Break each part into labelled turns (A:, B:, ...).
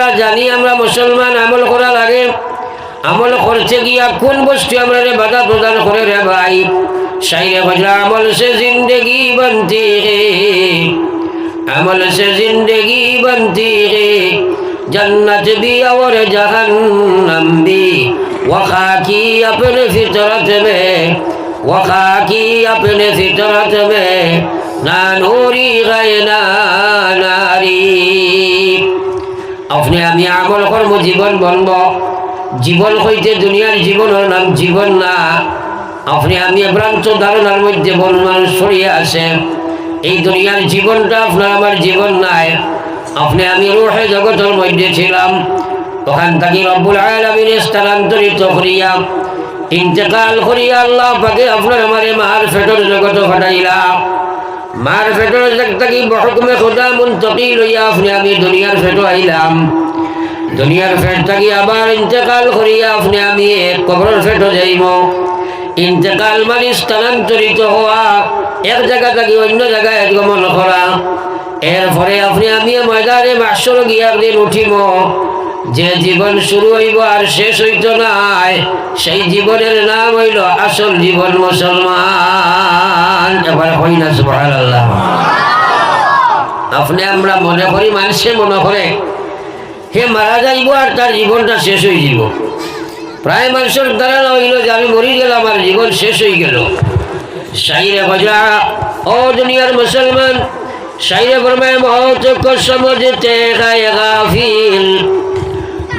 A: আমরা জানি আমরা মুসলমান, আমল করা লাগে। আমল করছে গিয়া কোন বস্তু আমরা রে বাধা প্রদান করে রে ভাই? সাইরে বজরা আমল সে জিন্দেগি বন্তি রে। আমল সে জিন্দেগি বন্তি রে। জন্নত বি আর জাহান্নাম বি। ওয়াখা কি আপনে ফিতরত মে? ওয়াখা কি আপনে ফিতরত মে? না নূরি গায়না নারী। আপনি আমি আমল কর্ম জীবন বনব। জীবন হইতে দুনিয়ার জীবনের নাম জীবন না। আপনি আমি ভ্রান্ত ধারণার মধ্যে বন মানুষ সরিয়ে আসে। এই দুনিয়ার জীবনটা আপনার আমার জীবন নাই। আপনি আমি রোহে জগতের মধ্যে ছিলাম। ওখান থেকে রব্বুল আলমিন স্থানান্তরিত করিয়া, ইন্তেকাল করিয়া আল্লাহ পাকে আপনার আমারে মার ফেটর জগত ফাটাইলাম মার ফেটর থেকে বহকমে খোদা মুন্তকি লইয়া আপনি আমি দুনিয়ার ফেটো আইলাম। দুনিয়ার ফেট থাকি আবার ইন্তেকাল করিয়া আপনি আমি এক কবরের ফেটো যাইব। ইন্তেকাল মানে স্থানান্তরিত হওয়া, এক জায়গা থেকে অন্য জায়গায় গমন করা। এরপরে আপনি আমি ময়দানে মাসর গিয়া একদিন উঠিব। যে জীবন শুরু হইব আর শেষ হইত নাই, সেই জীবনের নাম হইল আসল জীবন মুসলমান। এবার হই না আপনি আমরা মনে করি, মানুষে মনে করে, হে মারা যাইব আর তার জীবনটা শেষ হয়ে যাব প্রায় মানুষের দ্বারা হইল যে আমি মরি গেলাম, আর জীবন শেষ হয়ে গেল। শাইরে বজা, ও দুনিয়ার মুসলমান শাইরে ফরমায় মৌত কো সমঝতে গায়ে গাফিল।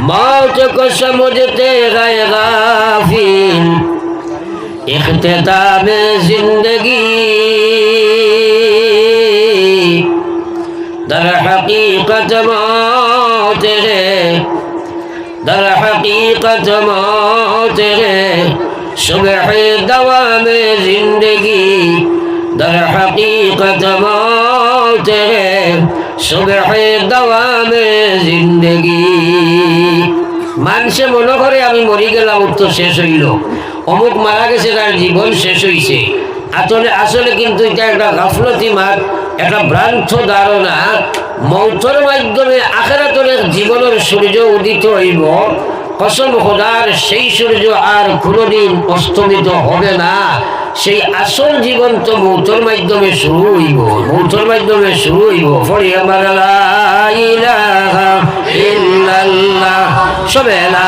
A: मौत को समझते गए गाफिल इख्तिताम जिंदगी दर हकीकत मौत है दर हकीकत मौत है सुबह दवा में जिंदगी दर हकीकत मौत है মানুষে মনে করে আমি মরি গেলাম তো শেষ হইল। অমুক মারা গেছে, তার জীবন শেষ হইছে। আসলে আসলে কিন্তু এটা একটা গাফলতি মাত, একটা ভ্রান্ত ধারণা। মৌথর মাধ্যমে আখেরাতরে জীবনের সূর্য উদিত হইব। কসম খোদার, সেই সূর্য আর কোনোদিন অস্তমিত হবে না। সেই আসল জীবন তো মৌতর মাধ্যমে শুরু হইব মৌতর মাধ্যমে শুরু হইব ফরি আমার সবে লা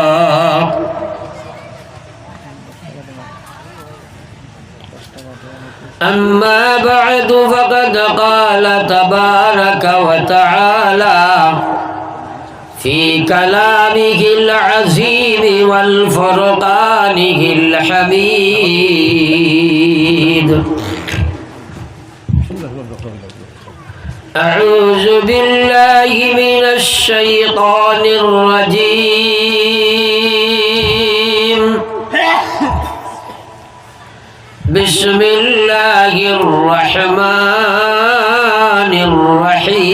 A: أما بعد فقد قال تبارك وتعالى في كلامه العظيم والفرقانه الحميد. أعوذ بالله من الشيطان الرجيم. بسم الله الرحمن الرحيم.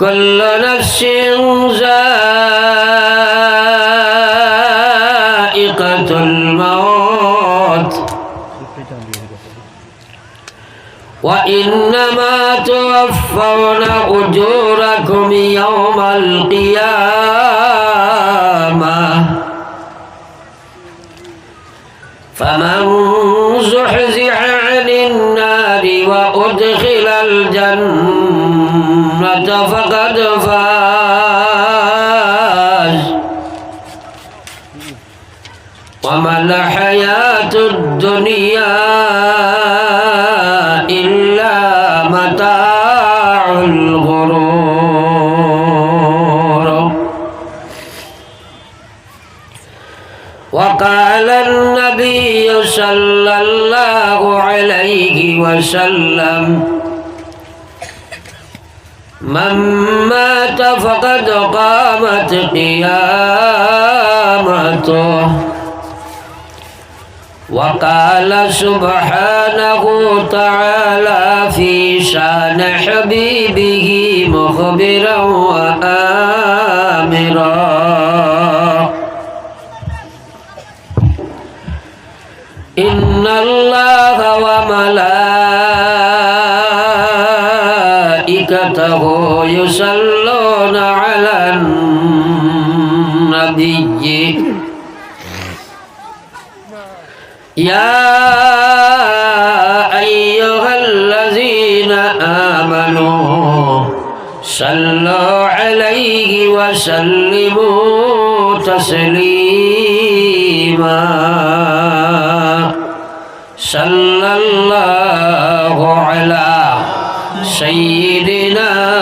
A: كل نفس ذائقة الموت. وإنما توفون أجوركم يوم Fama فقد قامت قيامته. وقال سبحانه تعالى في شأن حبيبه مخبرا وآمرا. إن الله وملائكته يصلون يا أيها الذين آمنوا صلوا عليه وسلموا تسليما. صلى الله على سيدنا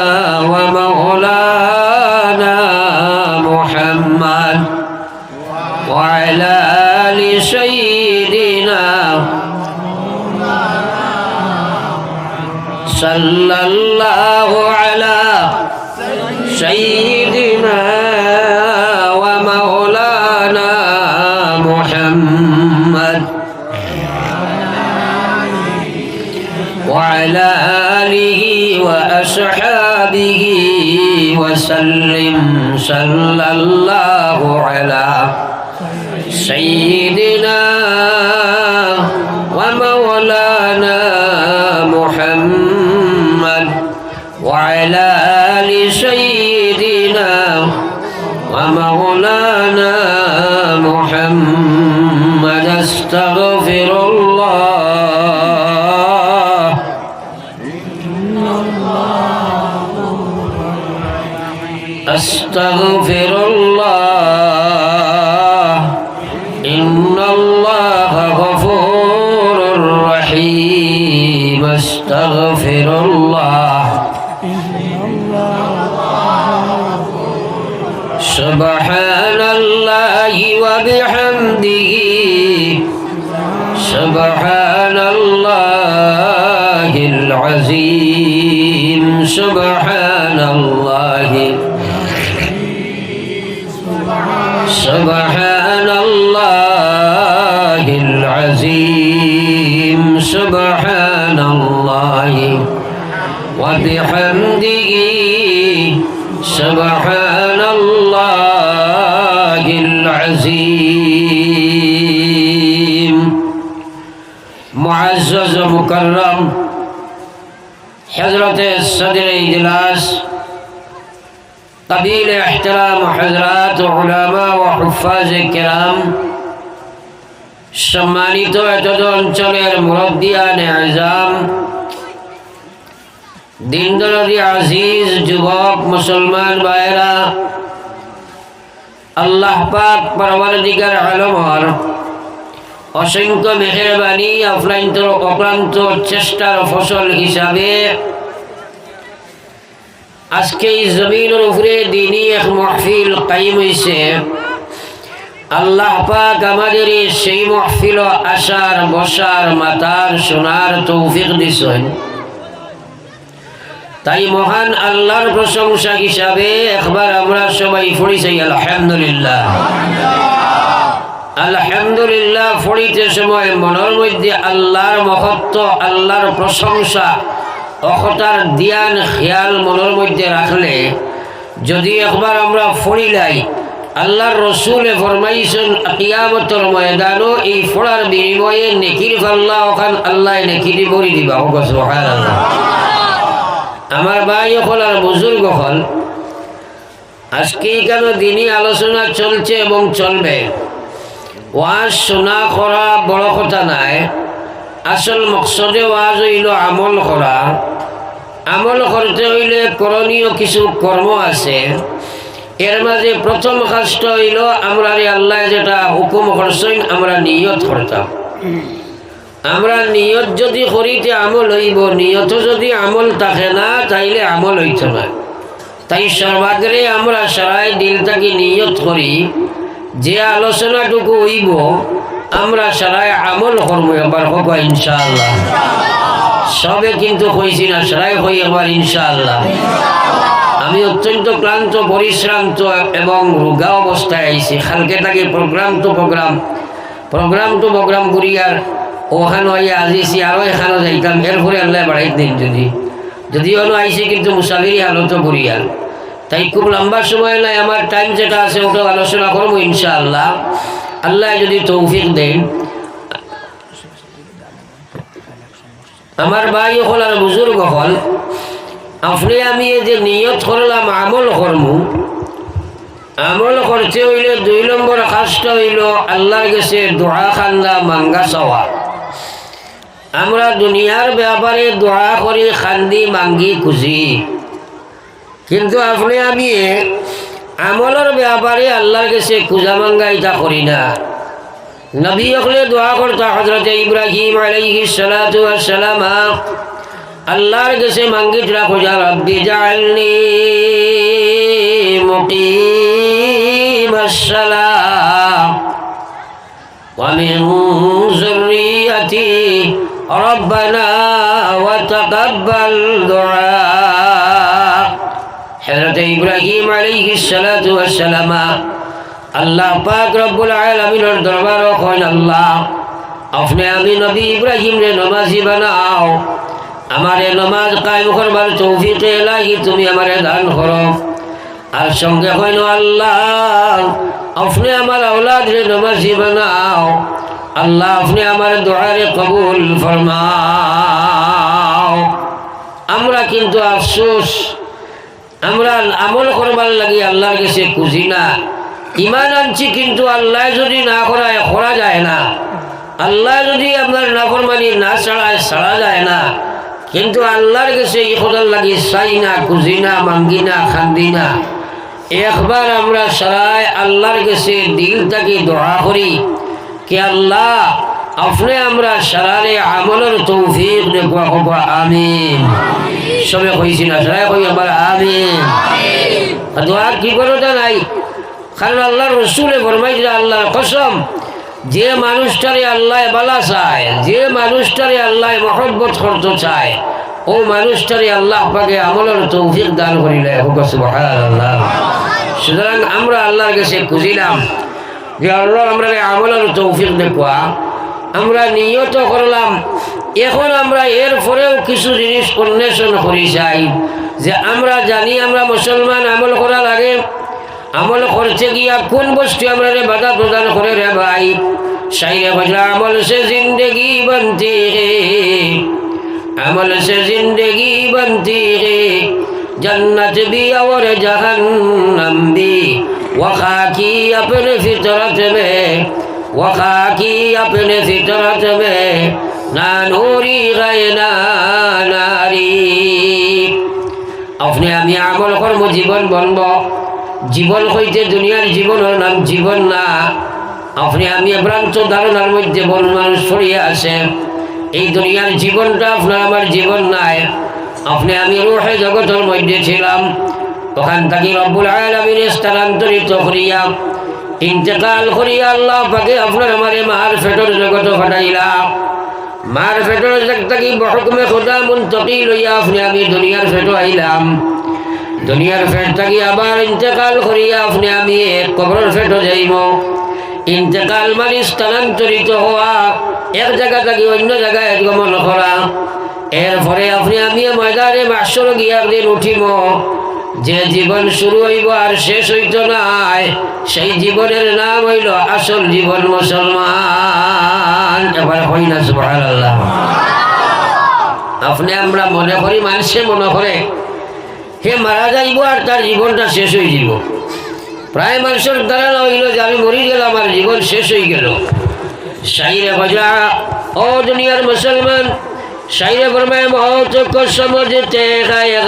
A: وعلى آل سيدنا صلى الله على سيدنا ومولانا محمد وعلى آله وأصحابه وسلم صلى الله رحيم أستغفر الله. سبحان الله وبحمده. سبحان الله العظيم. سبحان الله سبحان الله العظيم. سبحان وبحمده سبحان الله العظيم معزز مكرم حضرت صدر اجلاس قبيل احترام حضرات علماء وحفاظ کرام সম্মানিত এতদ অঞ্চলের মুরব্বিয়ান আজাম দিনদরদি আজিজ যুবক, মুসলমান ভাইরা আল্লাহ পাক পরবর্তীকার আলমর অসংখ্য মেহরবানি অক্লান্ত অক্লান্ত চেষ্টার ফসল হিসাবে আজকে এই জমিনের উপরে দিনই এক মহফিল কাইম হয়েছে আল্লাহ পাক আমাদের সেই মহফিল আসার, বসার, মাতার সোনার তৌফিক দিছেন। তাই মহান আল্লাহর প্রশংসা হিসাবে একবার আমরা সবাই পড়িছি, আলহামদুলিল্লাহ। আলহামদুলিল্লাহ ফড়িতে সময় মনের মধ্যে আল্লাহর মহত্ব, আল্লাহর প্রশংসা, অকতার দিয়ান খেয়াল মনের মধ্যে রাখলে যদি একবার আমরা ফড়িলাই আল্লাহর রসুলে ফরমাইছেন, কিয়ামতর ময়দানও এই ফোড়ার বিনিময়ে নেকির ফাল্লা ওখান আল্লাহ নেকিরি বলি দিবা। সুবহানাল্লাহ। আমার ভাই হল আর বুজুর্গ হল আজকে কেন দিনই আলোচনা চলছে এবং চলবে? ওয়াজ শোনা করা বড় কথা নাই। আসল মকসদে ওয়াজ হইল আমল করা। আমল করতে হইলে করণীয় কিছু কর্ম আছে। এর মাঝে প্রথম কাজটা হইল আমরা আল্লাহ যেটা হুকুম করছেন, আমরা নিয়ত করতাম। আমরা নিয়ত যদি করিতে আমল হইব, নিয়ত যদি আমল থাকে না, তাইলে আমল হইত না তাই সর্বাগ্রে আমরা সারাই দিল থাকি নিয়ত করি, যে আলোচনাটুকু হইব, আমরা সারাই আমল করব এবার হোক ইনশাআল্লাহ। সবে কিন্তু কইছি না সেটাই হই একবার ইনশাআল্লাহ। আমি অত্যন্ত ক্লান্ত, পরিশ্রান্ত এবং রোগা অবস্থায় আইছি। কালকে তাকে প্রোগ্রাম তো প্রোগ্রাম প্রোগ্রাম তো প্রোগ্রাম করি আর ওখানে হইয়া আরও এখানে যাইতাম এরপরে আল্লাহ বাড়াই দিন যদি। যদিও না কিন্তু মুসাফিরি হালত করি আর তাই খুব লম্বা সময় নাই, আমার টাইম যেটা আছে আলোচনা করব ইনশাআল্লাহ। আল্লাহ যদি তৌফিক দেন। আমার ভাই হল আর বুজুর্গ হল। আপনি আমি যে নিয়ত করলাম, আমল করমু আমল করতে হইলে দুই নম্বর কাজটা হইল আল্লাহর গেছে দোয়া খান্দা, মাঙ্গা চাওয়া। আমরা দুনিয়ার ব্যাপারে দোয়া করি, খান্দি, মাঙ্গি, খুশি। কিন্তু আপনি, আমি আমলের ব্যাপারে আল্লাহর কাছে খুঁজা মাঙ্গা এটা করি না। নবী অকলে দোয়া করতো হজরত ইব্রাহিম আলাইহি সালাতু ওয়াসসালাম, আল্লাহর কাছে মাঙ্গি তোরা খোঁজা, রব্বি জাআলনি মুকিম আসসালাম ওয়া মিন যুররিয়াতি ربنا وتقبل دعاء حضرت ইব্রাহিম আলাইহি সালাতু ওয়াসসালাম আল্লাহ পাক রব্বুল আলামিনের দরবার কইন আল্লাহ আপনি আমি নবী ইব্রাহিম রে নমাজি বানাও আমারে নমাজ কায়েম করবার তৌফিক এলাহি তুমি আমারে দান করো আর সঙ্গে কইন আল্লাহ আপনি আমার আওলাদ রে নমাজি বানাও আল্লাহ, আপনি আমার দোয়ারে কবুল ফরমাও। আমরা কিন্তু আফসোস, আমরা আমল করবার লাগি আল্লাহর কাছে খুঁজি না। ইমান আনছি কিন্তু আল্লাহ যদি না করায়, করা যায় না। আল্লাহ যদি আপনার নাফরমানি না ছাড়ায়, ছাড়া যায় না। কিন্তু আল্লাহর কাছে এই খোদার লাগি চাই না খুঁজি না, মাঙ্গি না, খান্দি না। একবার আমরা সারায় আল্লাহর কাছে দিল থাকি দোয়া করি। কি আল্লাহ? আপনি আমরা সারারে আমলের তৌফিক দেখবা হবা, আমিন। সবে কইছি না সারাই কই আবার আমিন। দোয়া কি করো তা নাই কারণ আল্লাহর রসুলে ফরমাই দিলে আল্লাহর কসম, যে মানুষটারে আল্লাহ বালা চায়, যে মানুষটারে আল্লাহ মহব্বত করতে চায়, ও মানুষটারে আল্লাহ পাকে আমলের তৌফিক দান করিলে আল্লাহ সুতরাং আমরা আল্লাহর কাছে খুঁজিলাম যে আল্লাহ, আমরা আমলের তৌফিক দেখুয়া আমরা নিয়ত করলাম। এখন আমরা এর পরেও কিছু জিনিস অন্বেষণ করি যাই যে আমরা জানি আমরা মুসলমান, আমল করা লাগে। আমল করতে গিয়া কোন বস্তু আমরা রে বাধা প্রদান করে রে ভাই? সাইরে বাজলা আমল সে জিন্দেগি বানতি রে। আমল সে জিন্দেগি বানতি রে। জন্নত বি আর জাহান্নাম বি وخاكي اپنے فطرت میں وخاكي اپنے فطرت میں نہ نوری غینا ناری আপনি আমি আমল কর্ম জীবন বনব। জীবন হইতে দুনিয়ার জীবনের নাম জীবন না। আপনি আমি ভ্রান্ত ধারণার মধ্যে বন মানুষ ছড়িয়ে আসে এই দুনিয়ার জীবনটা আপনার, আমার জীবন নাই। আপনি আমি রোহে জগতের মধ্যে ছিলাম। ওখান থেকে রব্বুল আলমিন স্থানান্তরিত করিয়া, ইন্তেকাল করিয়া আল্লাহ পাকে আপনার আমারে মার ফেটর জগত ফাটাইলাম মার ফেটর থেকে বহকমে খোদা মুন্তকি লইয়া আপনি আমি দুনিয়ার ফেটো আইলাম। দুনিয়ার ফেট থাকি আবার ইন্তেকাল করিয়া আপনি আমি এক কবরের ফেটো যাইব। ইন্তেকাল মানে স্থানান্তরিত হওয়া, এক জায়গা থেকে অন্য জায়গায় গমন করা। এরপরে আপনি আমি ময়দানে মাসর গিয়া একদিন উঠিব। যে জীবন শুরু হইব আর শেষ হইত নাই, সেই জীবনের নাম হইল আসল জীবন মুসলমান। এবার হই না আপনি আমরা মনে করি, মানুষে মনে করে, হে মারা যাইব আর তার জীবনটা শেষ হয়ে যাব প্রায় মানুষের দ্বারা হইল যে আমি মরি গেল আমার জীবন শেষ হয়ে গেল। সাইরে বজা, ও দুনিয়ার মুসলমান, সাইরে বর্মায় মহত চক্ষ গায়ে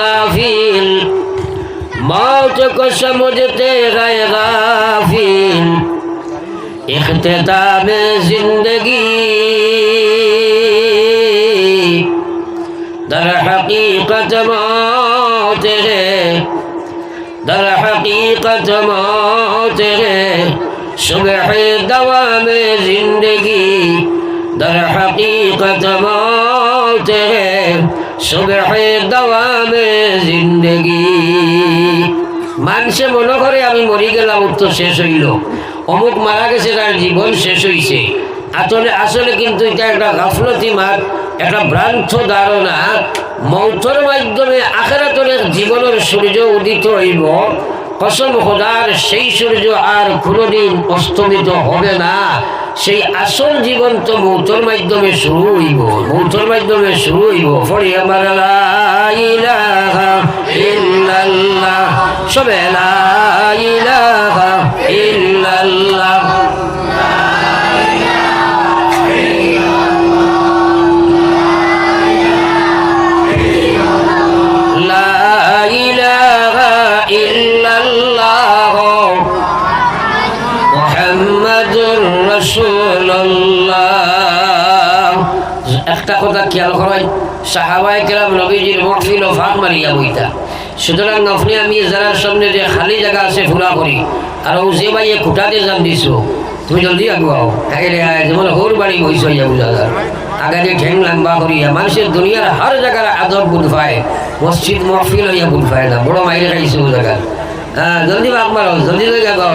A: मौत को समझते गए गाफिल इख्तिताम जिंदगी दर हकीकत मौत है दर हकीकत मौत है सुबह दवा में जिंदगी दर हकीकत मौत मौत है মানুষে মনে করে আমি মরি গেলাম, উত্তর শেষ হইল। অমুক মারা গেছে, তার জীবন শেষ হইছে। আসলে আসলে কিন্তু এটা একটা গাফলতি মাত, একটা ভ্রান্ত ধারণা। মৌথর মাধ্যমে আখেরাতর জীবনের সূর্য উদিত হইব। কসম হোদার সেই সূর্য আর কোনোদিন অস্তমিত হবে না। সেই আসল জীবন তো মৌতর মাধ্যমে শুরু হইব, মৌতর মাধ্যমে শুরু হইব। ফরি আমার সবে লা সাহাবাই কেরাম নবীজির মহফিল ও ফাঁক মারিয়া বইতা। সুতরাং আপনি আমি যারা সামনে যে খালি জায়গা আছে ফুলা করি। আর ও যে ভাইয়ে খুঁটাতে যান দিছো, তুমি জলদি আগুয়াও তাইলে যেমন হোর বাড়ি বইছ ইয়া বুঝা আগে যে ঠেং লম্বা করিয়া মানুষের দুনিয়ার হর জায়গার আদব বুঝ পায় মসজিদ মহফিল হইয়া বুঝ পায় না, বড় মাইরে খাইছে ও জায়গার হ্যাঁ জলদি বাপ মারো জলদি জায়গা গাও